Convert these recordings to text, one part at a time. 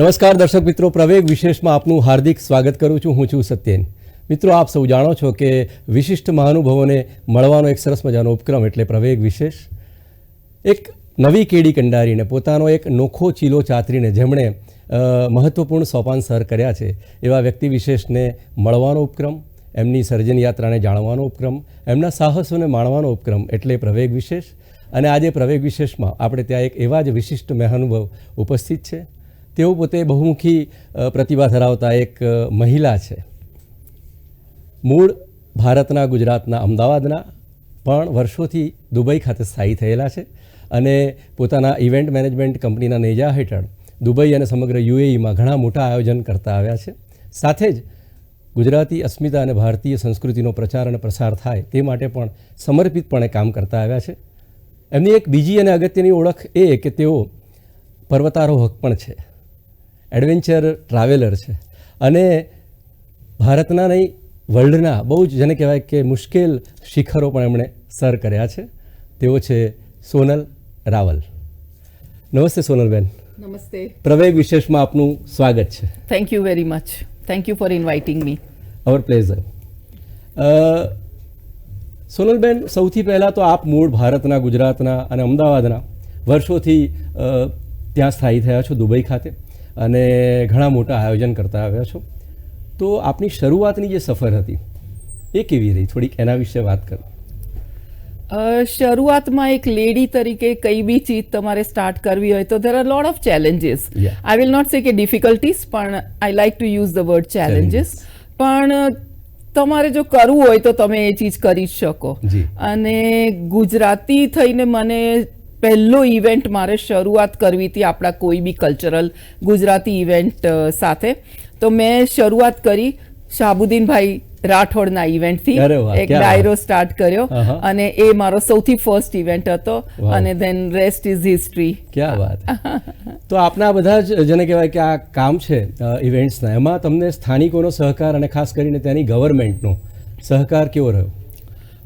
નમસ્કાર દર્શક મિત્રો, પ્રવેગ વિશેષમાં આપનું હાર્દિક સ્વાગત કરું છું. હું છું સત્યેન. મિત્રો, આપ સૌ જાણો છો કે વિશિષ્ટ મહાનુભાવોને મળવાનો એક સરસ મજાનો ઉપક્રમ એટલે પ્રવેગ વિશેષ. એક નવી કેડી કંડારીને, પોતાનો એક નોખો ચીલો ચાતરીને જેમણે મહત્વપૂર્ણ સોપાન સર કર્યા છે, એવા વ્યક્તિ વિશેષને મળવાનો ઉપક્રમ, એમની સર્જન યાત્રાને જાણવાનો ઉપક્રમ, એમના સાહસોને માણવાનો ઉપક્રમ એટલે પ્રવેગ વિશેષ. અને આજે પ્રવેગ વિશેષમાં આપણે ત્યાં એક એવા જ વિશિષ્ટ મહાનુભવ ઉપસ્થિત છે. તેઓ પોતે બહુમુખી પ્રતિભા ધરાવતા એક મહિલા છે. મૂળ ભારતના, ગુજરાતના, અમદાવાદના પણ વર્ષોથી દુબઈ ખાતે સ્થાયી થયેલા છે અને પોતાના ઇવેન્ટ મેનેજમેન્ટ કંપનીના નેજા હેઠળ દુબઈ અને સમગ્ર યુએઈમાં ઘણા મોટા આયોજન કરતા આવ્યા છે. સાથે જ ગુજરાતી, અસ્મિતા અને ભારતીય સંસ્કૃતિનો પ્રચાર અને પ્રસાર થાય તે માટે પણ સમર્પિતપણે કામ કરતા આવ્યા છે. એમની એક બીજી અને અગત્યની ઓળખ એ કે તેઓ પર્વતારોહક પણ છે. એડવેન્ચર ટ્રાવેલર છે. અને ભારતના નહીં વર્લ્ડના બહુ જ જેને કહેવાય કે મુશ્કેલ શિખરો પણ એમણે સર કર્યા છે. તેઓ છે સોનલ રાવલ. નમસ્તે સોનલબેન. નમસ્તે. પ્રવેગ વિશેષમાં આપનું સ્વાગત છે. Thank you very much thank you for inviting me our pleasure Sonalben સૌથી પહેલાં તો આપ મૂળ ભારતના ગુજરાતના અને અમદાવાદના વર્ષોથી ત્યાં સ્થાયી થયા છો દુબઈ ખાતે. અને ઘણા મોટા આયોજન કરતા આવ્યા છો. તો આપની શરૂઆતની જે સફર હતી એ કેવી રહી? થોડીક એના વિશે વાત કરો. શરૂઆતમાં એક લેડી તરીકે કઈ બી ચીજ તમારે સ્ટાર્ટ કરવી હોય તો there are lot of challenges I will not say કે ડિફિકલ્ટીઝ પણ I like to use the word challenges પણ તમારે જો કરવું હોય તો તમે એ ચીજ કરી જ શકો. અને ગુજરાતી થઈને મને પહેલો ઇવેન્ટ મારે શરૂઆત કરવી હતી આપણા કોઈ બી કલ્ચરલ ગુજરાતી ઇવેન્ટ સાથે. તો મેં શરૂઆત કરી શાહબુદ્દીનભાઈ રાઠોડના ઇવેન્ટથી. એક ડાયરો સ્ટાર્ટ કર્યો અને એ મારો સૌથી ફર્સ્ટ ઇવેન્ટ હતો અને ધેન રેસ્ટ ઇઝ હિસ્ટ્રી. ક્યાં વાત. તો આપના બધા જ જેને કહેવાય કે આ કામ છે ઇવેન્ટ્સના એમાં તમને સ્થાનિકોનો સહકાર અને ખાસ કરીને ત્યાંની ગવર્મેન્ટનો સહકાર કેવો રહ્યો?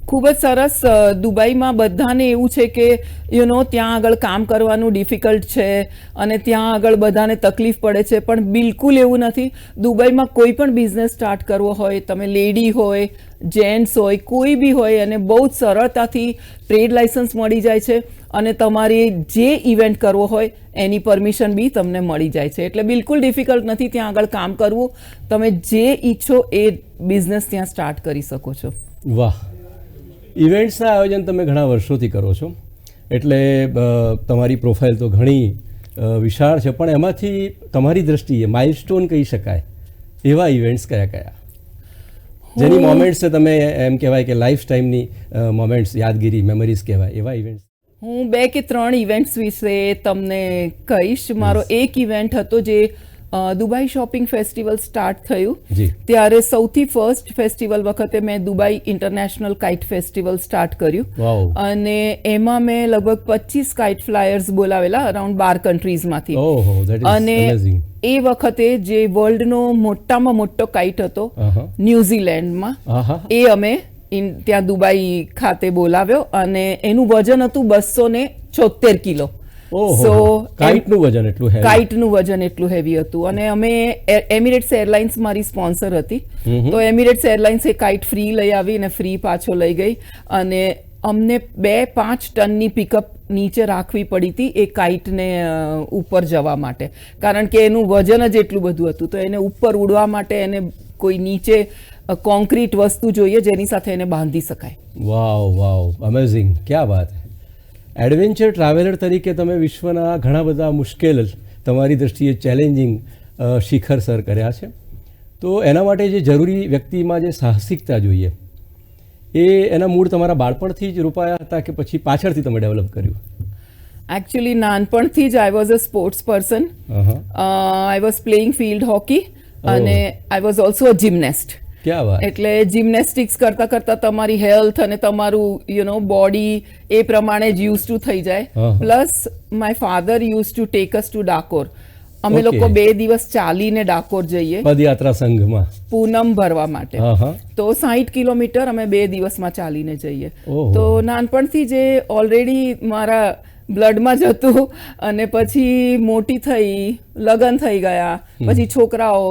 ખૂબ જ સરસ દુબઈમાં બધાને એવું છે કે યુ નો ત્યાં આગળ કામ કરવાનું ડિફિકલ્ટ છે અને ત્યાં આગળ બધાને તકલીફ પડે છે, પણ બિલકુલ એવું નથી. દુબઈમાં કોઈ પણ બિઝનેસ સ્ટાર્ટ કરવો હોય, તમે લેડી હોય જેન્ટ્સ હોય, કોઈ બી હોય અને બહુ જ સરળતાથી ટ્રેડ લાઇસન્સ મળી જાય છે અને તમારે જે ઇવેન્ટ કરવો હોય, એની પરમિશન બી તમને મળી જાય છે. એટલે બિલકુલ ડિફિકલ્ટ નથી ત્યાં આગળ કામ કરવું. તમે જે ઈચ્છો એ બિઝનેસ ત્યાં સ્ટાર્ટ કરી શકો છો. વાહ. ઇવેન્ટ્સના આયોજન તમે ઘણા વર્ષોથી કરો છો. એટલે તમારી પ્રોફાઇલ તો ઘણી વિશાળ છે પણ એમાંથી તમારી દ્રષ્ટિએ માઇલસ્ટોન કહી શકાય એવા ઇવેન્ટ્સ કયા કયા? જેની મોમેન્ટ્સ તમે એમ કહેવાય કે લાઈફ ટાઈમની મોમેન્ટ્સ યાદગીરી મેમરીઝ કહેવાય એવા ઇવેન્ટ્સ. હું બે કે ત્રણ ઇવેન્ટ્સ વિશે તમને કહીશ. મારો એક ઇવેન્ટ હતો જે દુબઈ શોપિંગ ફેસ્ટિવલ સ્ટાર્ટ થયું. ત્યારે સૌથી ફર્સ્ટ ફેસ્ટિવલ વખતે મેં Dubai international kite festival start કર્યું. અને એમાં મેં લગભગ પચીસ કાઇટ ફ્લાયર્સ બોલાવેલા અરાઉન્ડ બાર કન્ટ્રીઝમાંથી અને એ વખતે જે વર્લ્ડનો મોટામાં મોટો કાઇટ હતો. ન્યુઝીલેન્ડમાં એ અમે ત્યાં દુબઈ ખાતે બોલાવ્યો અને એનું વજન હતું બસો ને છોતેર કિલો. ઓહો કાઇટનું વજન એટલું. કાઇટનું વજન એટલું હેવી હતું. અને અમે એમિરેટ્સ એરલાઇન્સ મારી સ્પોન્સર હતી. તો એમિરેટ્સ એરલાઇન્સ એ કાઇટ ફ્રી લઈ આવી અને ફ્રી પાછો લઈ ગઈ. અને અમને બે પાંચ ટનની પિકઅપ નીચે રાખવી પડી હતી એ કાઇટને ઉપર જવા માટે. કારણ કે એનું વજન જ એટલું બધું હતું. તો એને ઉપર ઉડવા માટે એને કોઈ નીચે કોન્ક્રીટ વસ્તુ જોઈએ જેની સાથે એને બાંધી શકાય. વાવ વાવ અમેઝિંગ ક્યાં વાત એડવેન્ચર ટ્રાવેલર તરીકે તમે વિશ્વના ઘણા બધા મુશ્કેલ તમારી દ્રષ્ટિએ ચેલેન્જિંગ શિખર સર કર્યા છે. તો એના માટે જે જરૂરી વ્યક્તિમાં જે સાહસિકતા જોઈએ એ એના મૂળ તમારા બાળપણથી જ રોપાયા હતા કે પછી પાછળથી તમે ડેવલપ કર્યું? એકચ્યુઅલી નાનપણથી જ I was a sports person I was playing field hockey અને આઈ વોઝ ઓલ્સો અ જિમ્નેસ્ટ એટલે જિમ્નેસ્ટિક્સ કરતા કરતા તમારી હેલ્થ અને તમારું યુ નો બોડી એ પ્રમાણે જ યુઝ ટુ થઈ જાય. Plus my father used to take us to Dakor અમે લોકો બે દિવસ ચાલીને ડાકોર જઈએ. પદયાત્રા સંઘમાં. પૂનમ ભરવા માટે. તો સાહીઠ કિલોમીટર અમે બે દિવસમાં ચાલીને જઈએ. તો નાનપણથી જે ઓલરેડી મારા બ્લડમાં જતું અને પછી મોટી થઈ લગ્ન થઈ ગયા પછી છોકરાઓ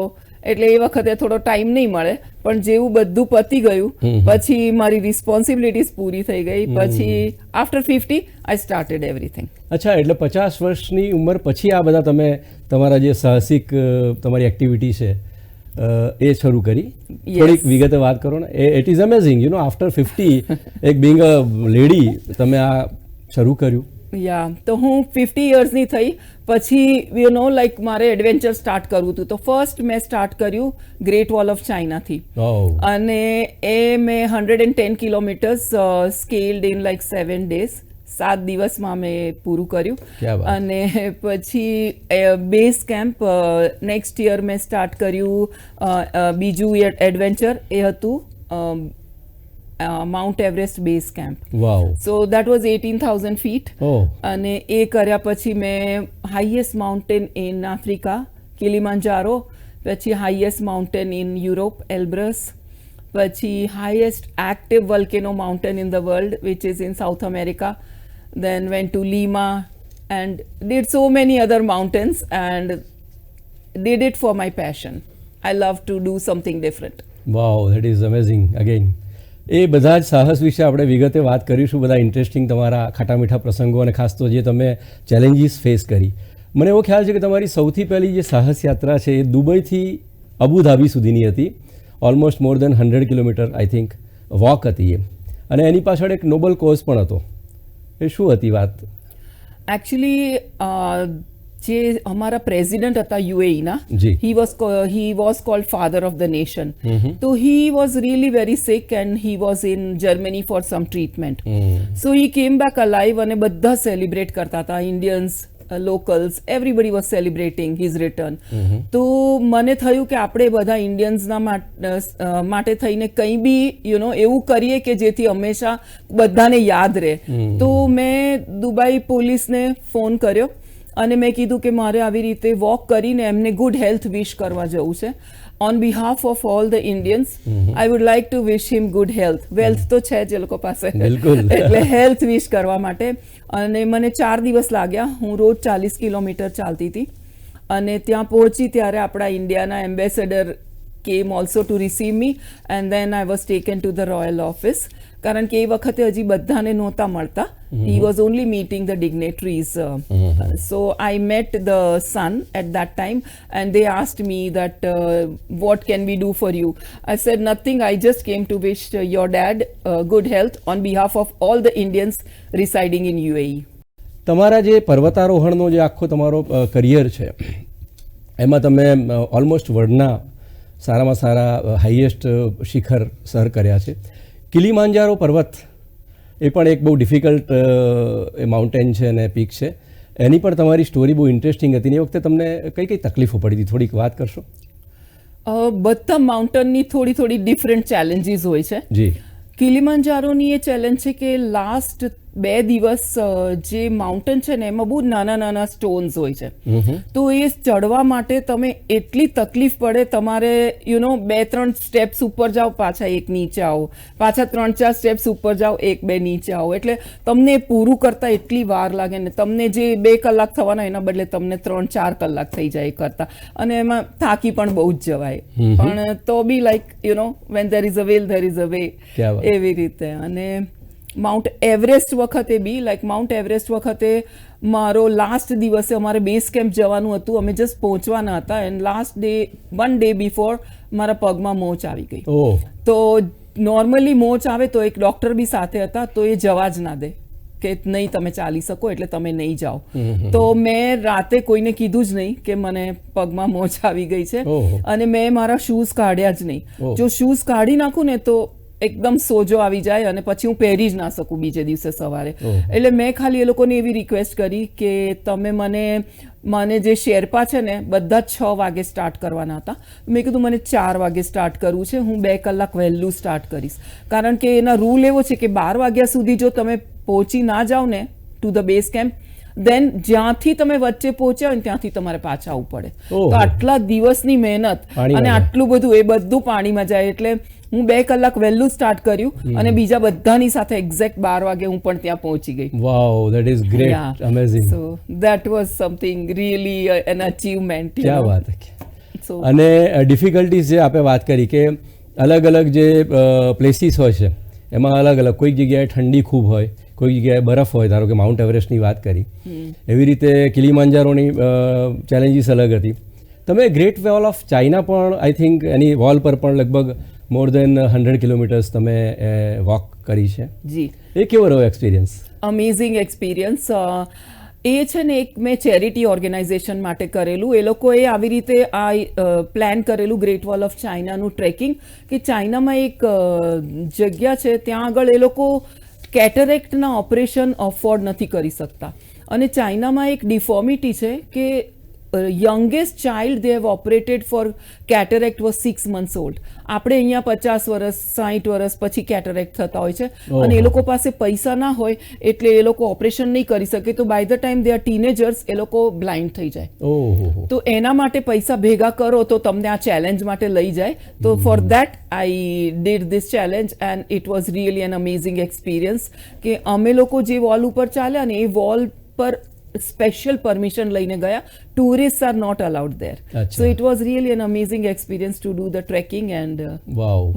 એટલે એ વખતે થોડો ટાઈમ નહીં મળે. પણ જેવું બધું પતી ગયું પછી મારી રિસ્પોન્સિબિલિટીઝ પૂરી થઈ ગઈ પછી after fifty I started everything અચ્છા એટલે પચાસ વર્ષની ઉંમર પછી આ બધા તમે તમારા જે સાહસિક તમારી એક્ટિવિટી છે એ શરૂ કરી. થોડીક વિગતે વાત કરો ને. એ it is amazing you know after fifty એક બિંગ અ લેડી તમે આ શરૂ કર્યું. યા તો હું ફિફ્ટી યર્સની થઈ. પછી યુ નો લાઈક મારે એડવેન્ચર સ્ટાર્ટ કરવું હતું. તો ફર્સ્ટ મેં સ્ટાર્ટ કર્યું ગ્રેટ વોલ ઓફ ચાઇનાથી અને એ મેં hundred and ten kilometres scaled in like seven days સાત દિવસમાં મેં પૂરું કર્યું. અને પછી બેઝ કેમ્પ નેક્સ્ટ યર મેં સ્ટાર્ટ કર્યું બીજું એડવેન્ચર એ હતું Mount Everest base camp wow so that was eighteen thousand feet oh અને એ કર્યા પછી મેં highest mountain in Africa Kilimanjaro પછી highest mountain in Europe Elbrus પછી highest active volcano mountain in the world which is in South America then went to Lima and did so many other mountains and did it for my passion. I love to do something different. Wow that is amazing again એ બધા જ સાહસ વિશે આપણે વિગતે વાત કરીશું. બધા ઇન્ટરેસ્ટિંગ તમારા ખાટા મીઠા પ્રસંગો અને ખાસ તો જે તમે ચેલેન્જીસ ફેસ કરી. મને એવો ખ્યાલ છે કે તમારી સૌથી પહેલી જે સાહસ યાત્રા છે એ દુબઈથી અબુધાબી સુધીની હતી. Almost more than hundred kilometre I think walk હતી એ. અને એની પાછળ એક નોબલ કોઝ પણ હતો. એ શું હતી વાત? એકચ્યુઅલી જે અમારા પ્રેસિડેન્ટ હતા યુએઈના. He was he was called father of the nation તો he was really very sick and he was in Germany for some treatment so he came back alive અને બધા સેલિબ્રેટ કરતા હતા. Indians locals everybody was celebrating his return તો મને થયું કે આપણે બધા ઇન્ડિયન્સના માટે થઈને કંઈ બી યુ નો એવું કરીએ કે જેથી હંમેશા બધાને યાદ રહે. તો મેં દુબઈ પોલીસને ફોન કર્યો. અને મેં કીધું કે મારે આવી રીતે વોક કરીને એમને ગુડ હેલ્થ વિશ કરવા જવું છે. On behalf of all the Indians I would like to wish him good health wealth તો છે જ એ લોકો પાસે. એટલે હેલ્થ વિશ કરવા માટે. અને મને ચાર દિવસ લાગ્યા. હું રોજ ચાલીસ કિલોમીટર ચાલતી હતી. અને ત્યાં પહોંચી ત્યારે આપણા ઇન્ડિયાના ambassador came also to receive me and then I was taken to the royal office કારણ કે એ વખતે હજી બધાને નહોતા મળતા. He was only meeting the dignitaries so I met the son at that time and they asked me that what can be do for you I said nothing I just came to wish your dad good health on behalf of all the Indians residing in UAE તમારા જે પર્વતારોહણનો જે આખો તમારો career છે એમાં તમે almost વર્લ્ડના સારામાં સારા highest શિખર સર કર્યા છે. કિલીમાંજારો પર્વત એ પણ એક બહુ ડિફિકલ્ટ એ માઉન્ટેન છે અને પીક છે. એની પણ તમારી સ્ટોરી બહુ ઇન્ટરેસ્ટિંગ હતી ને એ વખતે તમને કઈ કઈ તકલીફો પડી હતી? થોડીક વાત કરશો? બધા માઉન્ટનની થોડી થોડી ડિફરન્ટ ચેલેન્જીસ હોય છે. જી. કિલીમાંજારોની એ ચેલેન્જ છે કે લાસ્ટ બે દિવસ જે માઉન્ટેન છે ને એમાં બહુ નાના નાના સ્ટોન્સ હોય છે. તો એ ચડવા માટે તમે એટલી તકલીફ પડે તમારે યુ નો બે ત્રણ સ્ટેપ્સ ઉપર જાઓ પાછા એક નીચે આવો. પાછા ત્રણ ચાર સ્ટેપ્સ ઉપર જાઓ એક બે નીચે આવો. એટલે તમને પૂરું કરતા એટલી વાર લાગે ને તમને જે બે કલાક થવાના એના બદલે તમને ત્રણ ચાર કલાક થઈ જાય કરતા. અને એમાં થાકી પણ બહુ જ જવાય. પણ તો be like you know when there is a well there is a way એવી રીતે. અને માઉન્ટ એવરેસ્ટ વખતે બી લાઈક માઉન્ટ એવરેસ્ટ વખતે મારો લાસ્ટ દિવસે અમારે બેઝ કેમ્પ જવાનું હતું. અમે જસ્ટ પહોંચવાના હતા and last day one day before મારા પગમાં મોચ આવી ગઈ. તો નોર્મલી મોચ આવે તો એક ડોક્ટર બી સાથે હતા તો એ જવા જ ના દે કે નહીં તમે ચાલી શકો એટલે તમે નહીં જાઓ. તો મેં રાતે કોઈને કીધું જ નહીં કે મને પગમાં મોચ આવી ગઈ છે અને મેં મારા શૂઝ કાઢ્યા જ નહીં. જો શૂઝ કાઢી નાખું ને તો એકદમ સોજો આવી જાય અને પછી હું પહેરી જ ના શકું બીજે દિવસે સવારે. એટલે મેં ખાલી એ લોકોને એવી રિક્વેસ્ટ કરી કે તમે મને મને જે શેરપા છે ને બધા છ વાગે સ્ટાર્ટ કરવાના હતા. મેં કીધું મને ચાર વાગે સ્ટાર્ટ કરવું છે. હું બે કલાક વહેલું સ્ટાર્ટ કરીશ. કારણ કે એના રૂલ એવો છે કે બાર વાગ્યા સુધી જો તમે પહોંચી ના જાઓ ને to the base camp then જ્યાંથી તમે વચ્ચે પહોંચ્યા હોય ત્યાંથી તમારે પાછા આવવું પડે. તો આટલા દિવસની મહેનત અને આટલું બધું એ બધું પાણીમાં જાય. એટલે હું બે કલાક વહેલું સ્ટાર્ટ કર્યું અને બીજા બધાની સાથે એક્ઝેક્ટ બાર વાગે હું પણ ત્યાં પહોંચી ગઈ. Wow that is great amazing so that was something really an achievement ક્યાં વાત છે અને ડિફિકલ્ટીઝ જે આપણે વાત કરી કે અલગ અલગ જે પ્લેસીસ હોય છે એમાં અલગ અલગ. કોઈક જગ્યાએ ઠંડી ખૂબ હોય કોઈ જગ્યાએ બરફ હોય ધારો કે માઉન્ટ એવરેસ્ટની વાત કરી. એવી રીતે કિલીમાંજારોની ચેલેન્જીસ અલગ હતી. તમે ગ્રેટ વોલ ઓફ ચાઇના પણ આઈ થિંક એની વોલ પર પણ લગભગ મોર દેન હંડ્રેડ કિલોમીટર્સ તમે વોક કરી છે. જી. એ કેવો રહ્યો એક્સપિરિયન્સ અમેઝિંગ એક્સપિરિયન્સ એ છે ને એક મેં ચેરિટી ઓર્ગેનાઇઝેશન માટે કરેલું. એ લોકોએ આવી રીતે આ પ્લાન કરેલું ગ્રેટ વોલ ઓફ ચાઇનાનું ટ્રેકિંગ કે ચાઇનામાં એક જગ્યા છે ત્યાં આગળ એ લોકો કેટરેક્ટના ઓપરેશન અફોર્ડ નથી કરી શકતા. અને ચાઇનામાં એક ડિફોર્મિટી છે કે youngest child they have operated for cataract was six months old આપણે અહીંયા પચાસ વર્ષ સાહીઠ વર્ષ પછી કેટરેક્ટ થતા હોય છે. અને એ લોકો પાસે પૈસા ના હોય એટલે એ લોકો ઓપરેશન નહીં કરી શકે. તો by the time they are teenagers એ લોકો બ્લાઇન્ડ થઈ જાય. તો એના માટે પૈસા ભેગા કરો તો તમને આ ચેલેન્જ માટે લઈ જાય. તો for that I did this challenge and it was really an amazing experience કે અમે લોકો જે વોલ ઉપર ચાલ્યા ને એ વોલ પર સ્પેશિયલ પરમિશન લઈને ગયા. Tourist are not allowed there so it was really an amazing experience to do the trekking and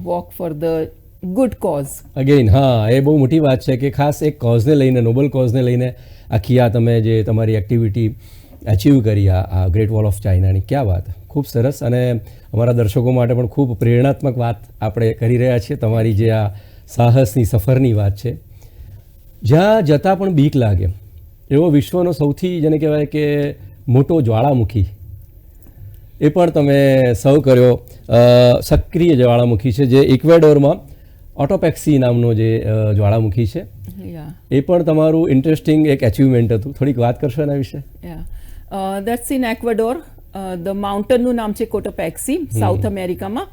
walk for the good cause again હા એ બહુ મોટી વાત છે કે ખાસ એક કોઝને લઈને નોબલ કોઝને લઈને આખી આ તમે જે તમારી એક્ટિવિટી અચીવ કરી આ આ ગ્રેટ વોલ ઓફ ચાઇનાની ક્યાં વાત. ખૂબ સરસ અને અમારા દર્શકો માટે પણ ખૂબ પ્રેરણાત્મક વાત આપણે કરી રહ્યા છીએ. તમારી જે આ સાહસની સફરની વાત છે. જ્યાં જતાં પણ બીક લાગે. એવો વિશ્વનો સૌથી જેને કહેવાય કે મોટો જ્વાળામુખી. એ પણ તમે સૌ કર્યો. સક્રિય જ્વાળામુખી છે જે ઇક્વેડોરમાં ઓટોપેક્સી નામનો જે જ્વાળામુખી છે. એ પણ તમારું ઇન્ટરેસ્ટિંગ એક એચિવમેન્ટ હતું. થોડીક વાત કરશો એના વિશે? That's in Ecuador the Ecuador. Uh, the mountain નું નામ છે કોટોપેક્સી સાઉથ અમેરિકામાં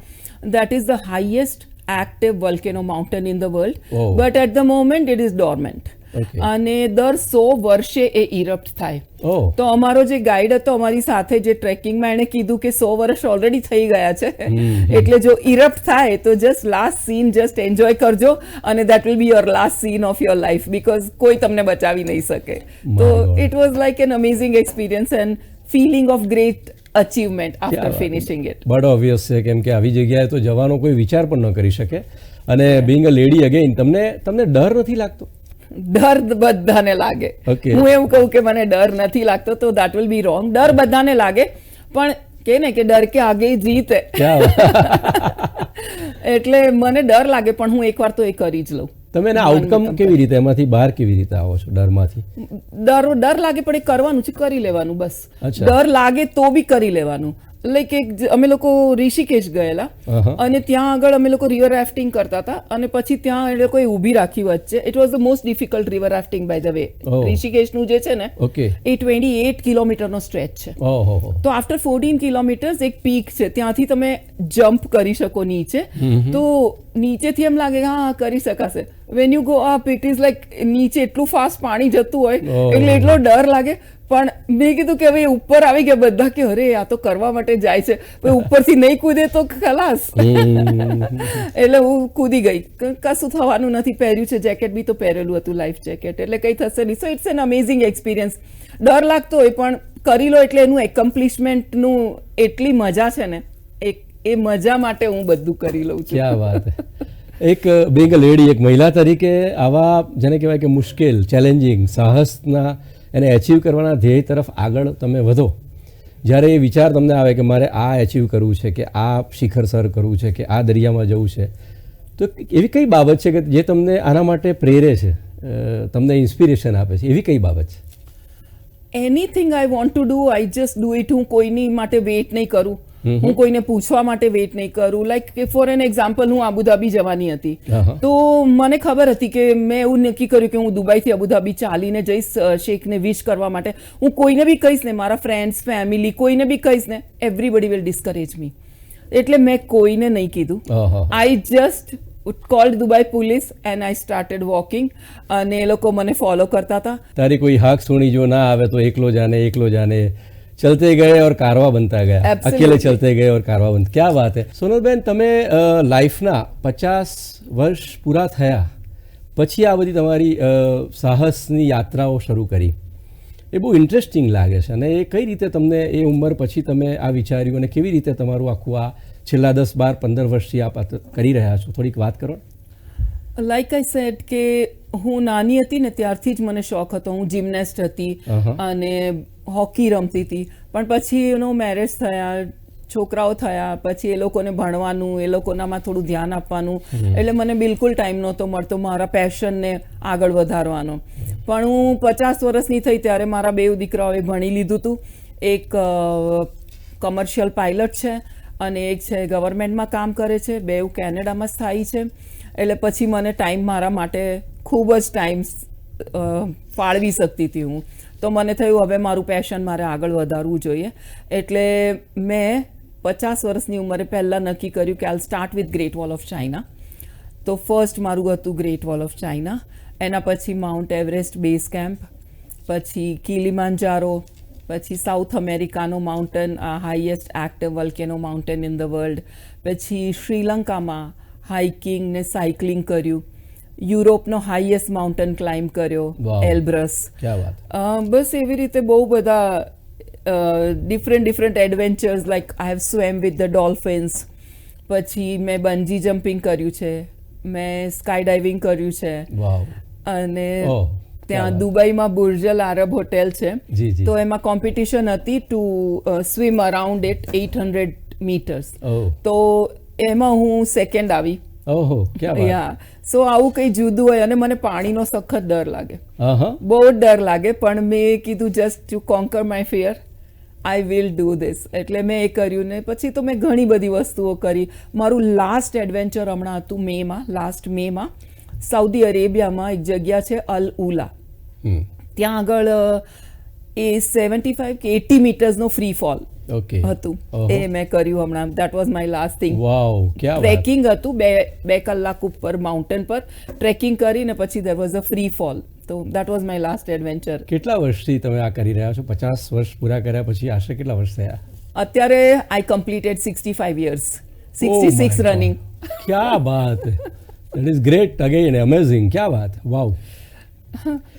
that is the highest active volcano mountain in the world Oh. But at the moment it is dormant Okay. અને દર સો વર્ષે એ ઇરપ્ટ થાય. તો અમારો જે ગાઈડ હતો અમારી સાથે જે ટ્રેકિંગમાં એણે કીધું કે સો વર્ષ ઓલરેડી થઈ ગયા છે. એટલે જો ઇરપ્ટ થાય તો just last scene just enjoy કરજો અને that will be your last scene of your life because કોઈ તમને બચાવી નહીં શકે. તો it was like an amazing experience and feeling of great achievement after finishing it but obvious છે કેમ કે આવી જગ્યાએ તો જવાનો કોઈ વિચાર પણ ન કરી શકે. અને બિંગ અ લેડી અગેઇન તમને તમને ડર નથી લાગતો? ડર બધાને લાગે. હું એવું કહું કે મને ડર નથી લાગતો તો દેટ વિલ બી રોંગ ડર બધાને લાગે પણ કે ને કે ડર કે આગે જીતે એટલે મને ડર લાગે પણ હું એકવાર તો એ કરી જ લઉં. તમે એના આઉટકમ કેવી રીતે એમાંથી બહાર કેવી રીતે આવો છો ડરમાંથી? ડર ડર લાગે પણ એ કરવાનું છે કરી લેવાનું બસ. ડર લાગે તો બી કરી લેવાનું. લાઈક એક અમે લોકો ઋષિકેશ ગયેલા. અને ત્યાં આગળ અમે લોકો રિવર રાફ્ટિંગ કરતા હતા. અને પછી ત્યાં એ લોકોએ ઊભી રાખી વચ્ચે it was the most difficult river rafting by the way Oh. ઋષિકેશનું જે છે ને ઓકે એ ટ્વેન્ટી એટ કિલોમીટરનો સ્ટ્રેચ છે. તો આફ્ટર ફોર્ટીન કિલોમીટર્સ એક પીક છે. ત્યાંથી તમે જમ્પ કરી શકો નીચે. તો નીચેથી એમ લાગે હા કરી શકાશે. When you go up it is like નીચે એટલું ફાસ્ટ પાણી જતું હોય Oh. એટલે એટલો ડર લાગે. પણ મેં કીધું કે હવે ઉપર આવી ગયા બધા કે અરે આ તો કરવા માટે જાય છે. ઉપરથી નહીં કૂદે તો ખલાસ. એટલે હું કૂદી ગઈ. કશું થવાનું નથી. પહેર્યું છે જેકેટ બી તો પહેરેલું હતું લાઈફ જેકેટ. એટલે કંઈ થશે નહીં. So it's an amazing experience ડર લાગતો હોય પણ કરી લો એટલે એનું એકમ્પ્લિશમેન્ટનું એટલી મજા છે ને એક એ મજા માટે હું બધું કરી લઉં છું. ક્યાં વાત એક બિંગ લેડી એક મહિલા તરીકે આવા જેને કહેવાય કે મુશ્કેલ ચેલેન્જિંગ સાહસના એને એચીવ કરવાના ધ્યેય તરફ આગળ તમે વધો. જ્યારે એ વિચાર તમને આવે કે મારે આ એચીવ કરવું છે, કે આ શિખર સર કરવું છે, કે આ દરિયામાં જવું છે, તો એવી કઈ બાબત છે કે જે તમને આના માટે પ્રેરે છે તમને ઇન્સ્પિરેશન આપે છે? એવી કઈ બાબત છે? Anything I want to do I just do it હું કોઈની માટે વેઇટ નહીં કરું. હું કોઈને પૂછવા માટે વેઇટ નહીં કરું. લાઈક ફોર એન એક્ઝામ્પલ હું આબુધાબી જવાની હતી. તો મને ખબર હતી કે મેં એવું નક્કી કર્યું કે હું દુબઈથી અબુધાબી ચાલીને જઈશ શેખને વિશ કરવા માટે. હું કોઈને બી કહીશ ને મારા ફ્રેન્ડ્સ ફેમિલી કોઈને બી કહીશ ને એવરીબડી વિલ ડિસ્કરેજ મી એટલે મેં કોઈને નહીં કીધું. I just called Dubai police and I started walking અને એ લોકો મને ફોલો કરતા હતા. તારી કોઈ હાક સુણી જો ના આવે તો એકલો જાને એકલો જાને. ચલતે ગયે ઓર કારવા બનતા ગયા અકેલે ચલતે ગયે ઓર કારવા બનતા ક્યાં વાત હે સોનલબેન તમે લાઈફના પચાસ વર્ષ પૂરા થયા પછી આ બધી તમારી સાહસની યાત્રાઓ શરૂ કરી એ બહુ ઇન્ટરેસ્ટિંગ લાગે છે અને એ કઈ રીતે તમને એ ઉંમર પછી તમે આ વિચાર્યું અને કેવી રીતે તમારું આખું આ છેલ્લા દસ બાર પંદર વર્ષથી આપ કરી રહ્યા છો થોડીક વાત કરો લાઈક આઈ સેડ કે હું નાની હતી ને ત્યારથી જ મને શોખ હતો. હું જિમ્નેસ્ટ હતી અને હોકી રમતી હતી. પણ પછી એનો મેરેજ થયા છોકરાઓ થયા પછી એ લોકોને ભણવાનું એ લોકોનામાં થોડું ધ્યાન આપવાનું. એટલે મને બિલકુલ ટાઈમ નહોતો મળતો મારા પેશનને આગળ વધારવાનો. પણ હું પચાસ વર્ષની થઈ ત્યારે મારા બે દીકરાઓએ ભણી લીધું હતું એક કમર્શિયલ પાયલટ છે અને એક છે ગવર્મેન્ટમાં કામ કરે છે. બેઉ કેનેડામાં સ્થાયી છે. એટલે પછી મને ટાઈમ મારા માટે ખૂબ જ ટાઈમ ફાળવી શકતી હતી હું. તો મને થયું, હવે મારું પેશન મારે આગળ વધારવું જોઈએ. એટલે મેં પચાસ વર્ષની ઉંમરે પહેલાં નક્કી કર્યું કે I'll start with great wall of China તો ફર્સ્ટ મારું હતું ગ્રેટ વોલ ઓફ ચાઇના એના પછી માઉન્ટ એવરેસ્ટ બેઝ કેમ્પ પછી કિલીમાંજારો પછી south અમેરિકાનો mountain highest active volcano mountain in the world પછી શ્રીલંકામાં હાઇકિંગ ને સાયકલિંગ કર્યું. યુરોપનો હાઈએસ્ટ માઉન્ટેન ક્લાઇમ્બ કર્યો એલબ્રસ બસ એવી રીતે બહુ બધા different different adventures like I have swam with the dolphins પછી મેં બંજી જમ્પિંગ કર્યું છે. મેં સ્કાય ડાઇવિંગ કર્યું છે. અને ત્યાં દુબઈમાં બુર્જલ આરબ હોટેલ છે. તો એમાં કોમ્પિટિશન હતી to swim around it eight hundred metres તો એમાં હું સેકન્ડ આવી. ઓહો યા સો આવું કંઈ જુદું હોય અને મને પાણીનો સખત ડર લાગે. બહુ ડર લાગે પણ મેં કીધું just to conquer my fear I will do this એટલે મેં એ કર્યું ને પછી તો મેં ઘણી બધી વસ્તુઓ કરી. મારું લાસ્ટ એડવેન્ચર હમણાં હતું મેમાં લાસ્ટ મેમાં સાઉદી અરેબિયામાં એક જગ્યા છે અલ ઉલા. ત્યાં આગળ એ સેવન્ટી ફાઈવ કે એટી મીટર્સનો ફ્રી ફોલ હતું. એ મેં કર્યું હમણાં. That was my last thing wow ક્યા ટ્રેકિંગ હતું બે બે કલાક ઉપર માઉન્ટેન પર. ટ્રેકિંગ કરીને પછી there was a free fall તો that was my last adventure કેટલા વર્ષથી તમે આ કરી રહ્યા છો? પચાસ વર્ષ પૂરા કર્યા પછી આશરે કેટલા વર્ષ થયા? અત્યારે I completed sixty five years sixty six. Running ક્યા Baat. That is great again amazing ક્યા વાત. Wow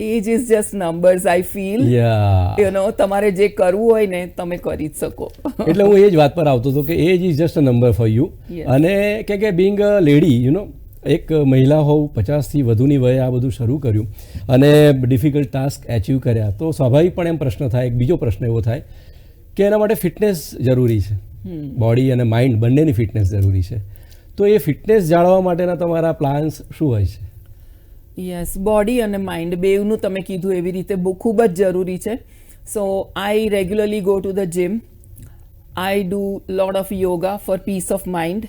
age is just numbers I feel you know તમારે જે કરવું હોય ને તમે કરી જ શકો. એટલે હું એ જ વાત પર આવતો હતો કે age is just a number for you અને કે કે being a lady you know એક મહિલા હોઉં પચાસથી વધુની વયે આ બધું શરૂ કર્યું અને ડિફિકલ્ટ ટાસ્ક એચીવ કર્યા. તો સ્વાભાવિક પણ એમ પ્રશ્ન થાય એક બીજો પ્રશ્ન એવો થાય કે એના માટે ફિટનેસ જરૂરી છે. બોડી અને માઇન્ડ બંનેની ફિટનેસ જરૂરી છે. તો એ ફિટનેસ જાળવવા માટેના તમારા પ્લાન્સ શું હોય છે? યસ બોડી અને માઇન્ડ બેવનું તમે કીધું એવી રીતે બહુ ખૂબ જ જરૂરી છે. So I regularly go to the gym I do lot of yoga for peace of mind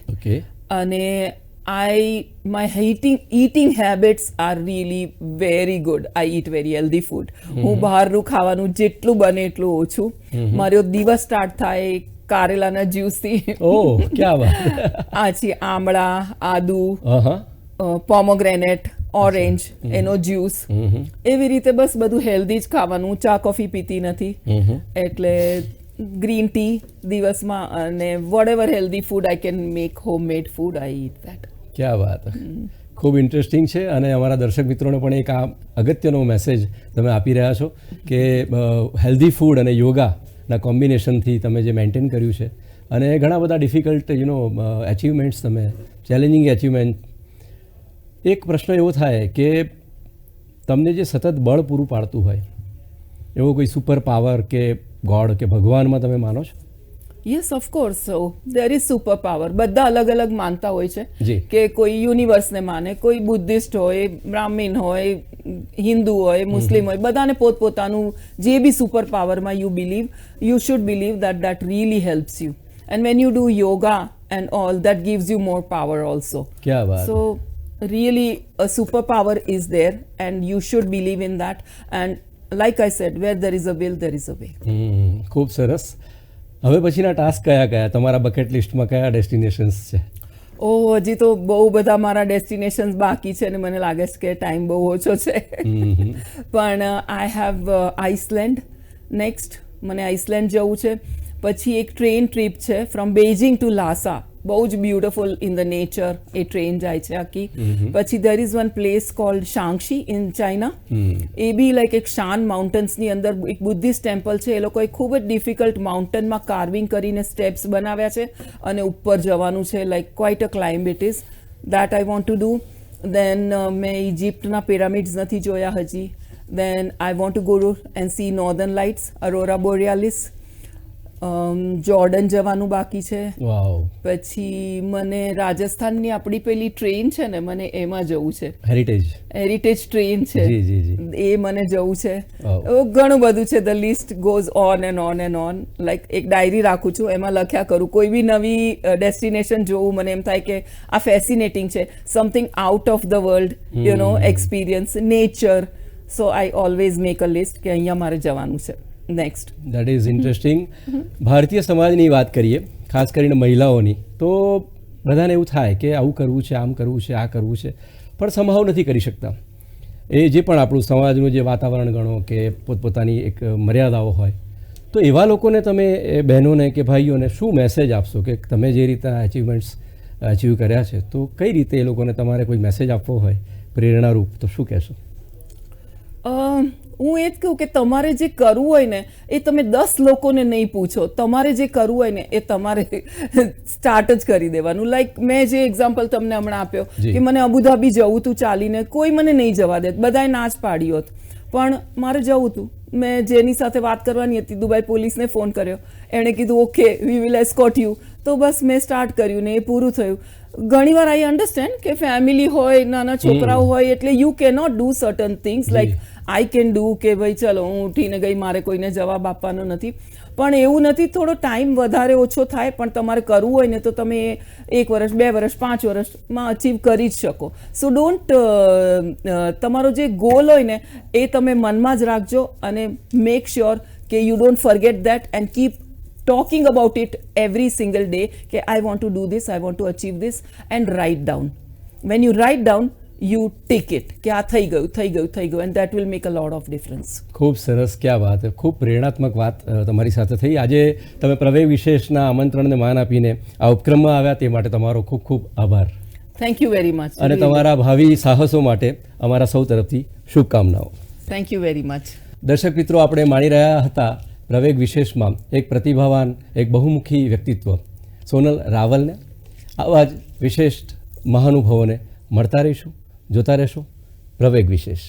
અને I my heating eating habits are really very good I eat very healthy food હું બહારનું ખાવાનું જેટલું બને એટલું ઓછું. મારો દિવસ સ્ટાર્ટ થાય કારેલાના જ્યુસથી ઓહ ક્યાં વાત. આ આમળા આદુ પોમોગ્રેનેટ ઓરેન્જ એનો જ્યુસ. એવી રીતે બસ બધું હેલ્ધી જ ખાવાનું. ચા કોફી પીતી નથી. એટલે ગ્રીન ટી દિવસમાં અને whatever healthy food I can make homemade food I eat that ક્યાં વાત. ખૂબ ઇન્ટરેસ્ટિંગ છે અને અમારા દર્શક મિત્રોને પણ એક આ અગત્યનો મેસેજ તમે આપી રહ્યા છો કે હેલ્ધી ફૂડ અને યોગાના કોમ્બિનેશનથી તમે જે મેન્ટેન કર્યું છે અને ઘણા બધા ડિફિકલ્ટ યુ નો એચિવમેન્ટ્સ તમે ચેલેન્જિંગ એચિવમેન્ટ એક પ્રશ્ન એવો થાય કે તમને જે સતત બળ પૂરું પાડતું હોય એવો કોઈ સુપર પાવર કે ગોડ કે ભગવાનમાં તમે માનો છો? Yes of course so there is super power બધા અલગ અલગ માનતા હોય છે. કે કોઈ યુનિવર્સને માને કોઈ બુદ્ધિસ્ટ હોય બ્રાહ્મીણ હોય હિન્દુ હોય મુસ્લિમ હોય બધાને પોતપોતાનું જે બી સુપર પાવરમાં you believe you should believe that that really helps you and when you do yoga and all that gives you more power also So, really, a superpower is there, and you should believe in that. And like I said, where there is a will, there is a way. ખૂબ સરસ. હવે પછીના task કયા કયા? તમારા bucket લિસ્ટમાં કયા destinations છે? ઓ હજી તો બહુ બધા મારા ડેસ્ટિનેશન્સ બાકી છે અને મને લાગે છે કે ટાઈમ બહુ ઓછો છે. પણ આઈ હેવ આઇસલેન્ડ નેક્સ્ટ મને આઇસલેન્ડ જવું છે. પછી એક ટ્રેન ટ્રીપ છે ફ્રોમ બેઇજિંગ ટુ લાસા બહુ જ બ્યુટિફુલ ઇન ધ નેચર એ ટ્રેન જાય છે આખી. પછી there is one place called Shanxi in China A B like એક શાન માઉન્ટન્સની અંદર એક બુદ્ધિસ્ટ ટેમ્પલ છે. એ લોકોએ ખૂબ જ ડિફિકલ્ટ માઉન્ટનમાં કાર્વિંગ કરીને સ્ટેપ્સ બનાવ્યા છે અને ઉપર જવાનું છે like quite a climb it is that I want to do then મેં ઇજિપ્તના પિરામિડ્સ નથી જોયા હજી. Then I want to go and see northern lights aurora borealis Jordan જવાનું બાકી છે. પછી મને રાજસ્થાનની આપણી પેલી ટ્રેન છે ને મને એમાં જવું છે. હેરિટેજ હેરિટેજ ટ્રેન છે. એ મને જવું છે. ઘણું બધું છે. The list goes on and on and on like એક ડાયરી રાખું છું એમાં લખ્યા કરું. કોઈ બી નવી ડેસ્ટિનેશન જોવું મને એમ થાય કે આ ફેસિનેટિંગ છે. Something out of the world you know experience nature so I always make a list કે અહીંયા મારે જવાનું છે. નેક્સ્ટ દેટ ઇઝ ઇન્ટરેસ્ટિંગ ભારતીય સમાજની વાત કરીએ, ખાસ કરીને મહિલાઓની, તો બધાને એવું થાય કે આવું કરવું છે, આમ કરવું છે, આ કરવું છે, પણ સંભાવ નથી કરી શકતા. એ જે પણ આપણું સમાજનું જે વાતાવરણ ગણો કે પોતપોતાની એક મર્યાદાઓ હોય, તો એવા લોકોને તમે, એ બહેનોને કે ભાઈઓને શું મેસેજ આપશો કે તમે જે રીતના અચીવમેન્ટ્સ અચીવ કર્યા છે, તો કઈ રીતે એ લોકોને તમારે કોઈ મેસેજ આપવો હોય, પ્રેરણારૂપ, તો શું કહેશો? હું એ જ કહું કે તમારે જે કરવું હોય ને એ તમે દસ લોકોને નહીં પૂછો. તમારે જે કરવું હોય ને એ તમારે સ્ટાર્ટ જ કરી દેવાનું. લાઈક મેં જે એક્ઝામ્પલ તમને હમણાં આપ્યો. કે મને અબુધાબી જવું તું ચાલીને કોઈ મને નહીં જવા દે. બધાએ ના જ પાડી હોત. પણ મારે જવું હતું મેં જેની સાથે વાત કરવાની હતી દુબઈ પોલીસને ફોન કર્યો. એણે કીધું okay we will escort you તો બસ મેં સ્ટાર્ટ કર્યું ને એ પૂરું થયું. ઘણીવાર આઈ અન્ડરસ્ટેન્ડ કે ફેમિલી હોય નાના છોકરાઓ હોય એટલે you cannot do certain things. Like I can do કે ભાઈ ચલો, હું ઉઠીને ગઈ, મારે કોઈને જવાબ આપવાનો નથી. પણ એવું નથી, થોડો ટાઈમ વધારે ઓછો થાય, પણ તમારે કરવું હોય ને તો તમે એક વર્ષ, બે વર્ષ, પાંચ વર્ષમાં અચીવ કરી જ શકો. સો ડોન્ટ તમારો જે ગોલ હોય ને, એ તમે મનમાં જ રાખજો અને મેક શ્યોર કે you don't forget that and keep talking about it every single day કે I want to do this I want to achieve this and write down when you write down you take it કે આ થઈ ગયું થઈ ગયું થઈ ગયું. And that will make a lot of difference ખૂબ સરસ ક્યાં વાત. ખૂબ પ્રેરણાત્મક વાત તમારી સાથે થઈ. આજે તમે પ્રવેગ વિશેષના આમંત્રણને માન આપીને આ ઉપક્રમમાં આવ્યા તે માટે તમારો ખૂબ ખૂબ આભાર. થેન્ક યુ વેરી મચ અને તમારા ભાવિ સાહસો માટે અમારા સૌ તરફથી શુભકામનાઓ. થેન્ક યુ વેરી મચ દર્શક મિત્રો આપણે માણી રહ્યા હતા પ્રવેગ વિશેષમાં એક પ્રતિભાવાન એક બહુમુખી વ્યક્તિત્વ સોનલ રાવલને. આવા જ વિશેષ મહાનુભાવોને મળતા રહીશું. જોતા રહેશો. પ્રવેગ વિશેષ.